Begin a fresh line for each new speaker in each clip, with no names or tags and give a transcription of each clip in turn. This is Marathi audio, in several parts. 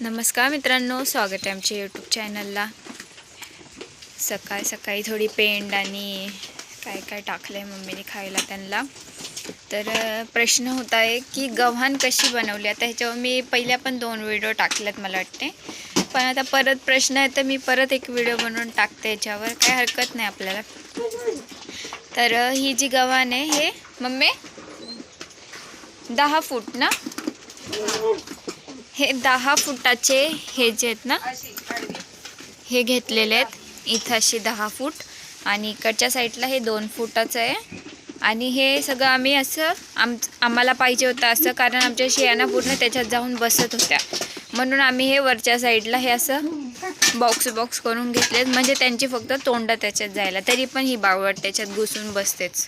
नमस्कार मित्रांनो स्वागत आहे आमच्या यूट्यूब चॅनलला सकाळ सकाळी थोडी पेंड आणि काय काय टाकलं आहे मम्मीने खायला त्यांना. तर प्रश्न होता आहे की गव्हाण कशी बनवली? आता ह्याच्यावर मी पहिल्या पण दोन व्हिडिओ टाकल्यात मला वाटते. पण आता परत प्रश्न आहे तर मी परत एक व्हिडिओ बनवून टाकते याच्यावर काय हरकत नाही आपल्याला. तर ही जी गव्हाण आहे हे मम्मी दहा फूट ना? हे दहा फुटाचे हे जे आहेत ना हे घेतलेले आहेत. इथं असे दहा फूट आणि इकडच्या साईडला हे दोन फुटाचं आहे. आणि हे सगळं आम्ही असं आम आम्हाला पाहिजे होतं असं कारण आमच्या शियाना पूर्ण त्याच्यात जाऊन बसत होत्या. म्हणून आम्ही हे वरच्या साईडला हे असं बॉक्स बॉक्स करून घेतलेत म्हणजे त्यांची फक्त तोंड त्याच्यात जायला. तरी पण ही बावट त्याच्यात घुसून बसतेच.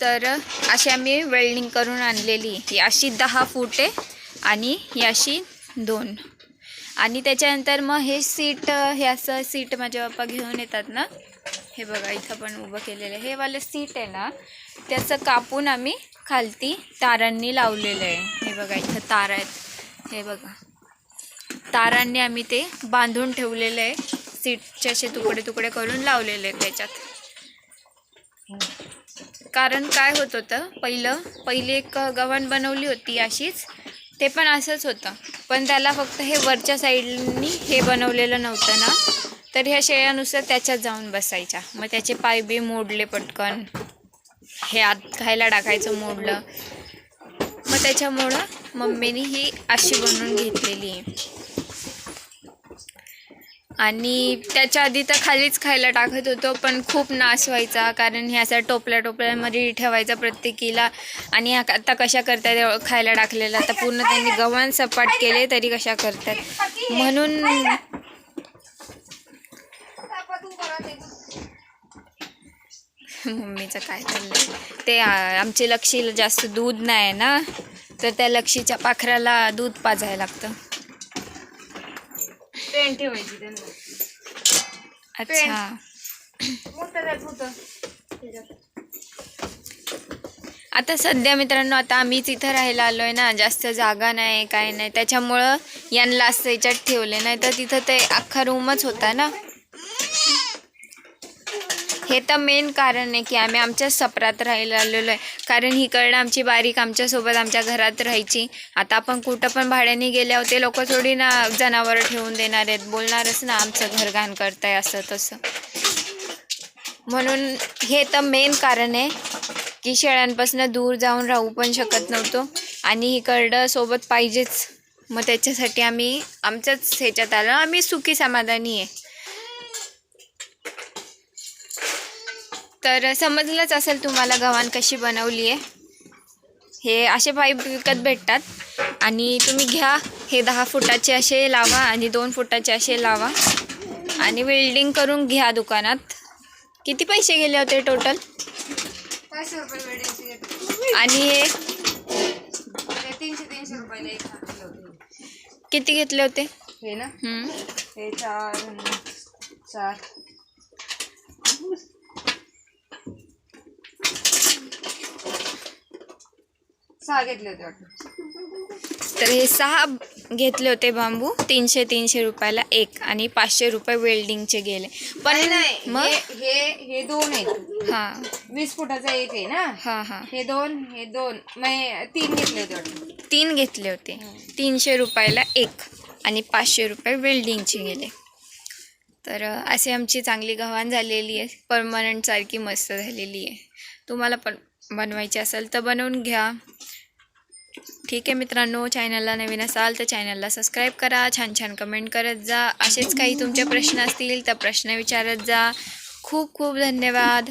तर अशी आम्ही वेल्डिंग करून आणलेली. ही अशी दहा फूट आहे. आणि ही अशी दोन. आणि त्याच्यानंतर मग हे सीट हे असं सीट माझे बाप्पा घेऊन येतात ना हे बघा इथं पण उभं केलेलं आहे. हे वालं सीट आहे ना त्याचं कापून आम्ही खालती तारांनी लावलेलं आहे. हे बघा इथं तार आहेत. हे बघा. तारांनी आम्ही ते बांधून ठेवलेलं आहे. सीटचे असे तुकडे तुकडे करून लावलेले आहेत त्याच्यात. कारण काय होत होतं पहिलं पहिली एक गव्हाण बनवली होती अशीच. ते पण असंच होतं. पण त्याला फक्त हे वरच्या साईडनी हे बनवलेलं नव्हतं ना. तर ह्या शेळ्यानुसार त्याच्यात जाऊन बसायच्या. मग त्याचे पाय बी मोडले पटकन. हे आत खायला टाकायचं मोडलं. मग त्याच्यामुळं मम्मीनी ही अशी बनवून घेतलेली आहे. आणि त्याच्या आधी तर खालीच खायला टाकत होतो पण खूप नाश व्हायचा कारण हे असं टोपल्या टोपल्यामध्ये ठेवायचा प्रत्येकीला. आणि ह्या आता कशा करतात एवढं खायला टाकलेलं? आता पूर्ण त्यांनी गव्हाण सपाट केले तरी कशा करतात म्हणून मम्मीचं काय चाललं ते आमचे लक्षीला जास्त दूध नाही ना तर त्या लक्षीच्या पाखराला दूध पाजायला लागतं.
पेन ठेवायची त्यांना.
अच्छा. आता सध्या मित्रांनो आता आम्हीच इथं राहायला आलो आहे ना. जास्त जागा नाही काय नाही. त्याच्यामुळं यांना असं याच्यात ठेवले नाही तर तिथं ते अख्खा रूमच होता ना. हे तर मेन कारण आहे की आम्ही आमच्याच सपरात राहायला आलेलो आहे. कारण हिकडं आमची बारीक आमच्यासोबत आमच्या घरात राहायची. आता आपण कुठं पण भाड्याने गेल्यावर ते लोक थोडी ना जनावरं ठेवून देणार आहेत. बोलणारच ना आमचं घर घाण करताय असं तसं. म्हणून हे तर मेन कारण आहे की शेळ्यांपासून दूर जाऊन राहू पण शकत नव्हतो. आणि इकडं सोबत पाहिजेच. मग त्याच्यासाठी आम्ही आमच्याच ह्याच्यात आलो. आम्ही सुखी समाधानी आहे. तर समजलंच असेल तुम्हाला गव्हाण कशी बनवली आहे. हे असे पाईप विकत भेटतात. आणि तुम्ही घ्या हे दहा फुटाचे असे लावा आणि दोन फुटाचे असे लावा. आणि वेल्डिंग करून घ्या दुकानात. किती पैसे गेले होते टोटल आणि हे? किती घेतले होते?
हे ना. हे चार चार. सहा घेतले होते वाटतं.
तर हे सहा घेतले होते बांबू. तीनशे तीनशे रुपयाला एक आणि पाचशे रुपये वेल्डिंगचे गेले. पण
नाही
मग?
हे हे हे दोन आहेत.
हां.
वीस फुटाचा एक आहे ना?
हां हां.
हे दोन हे दोन. मग तीन घेतले होते वाटतं.
तीन घेतले होते. तीनशे रुपयाला एक आणि पाचशे रुपये वेल्डिंगचे गेले. तर अ, अशी आमची चांगली गव्हाण झालेली आहे. परमनंट सारखी मस्त झालेली आहे. तुम्हाला पण बनवायची असेल तर बनवून घ्या. ठीक आहे मित्रांनो चॅनलला नवीन असाल तर चॅनलला सबस्क्राईब करा. छान छान कमेंट करत जा. असेच काही तुमचे प्रश्न असतील तर प्रश्न विचारत जा. खूप खूप धन्यवाद.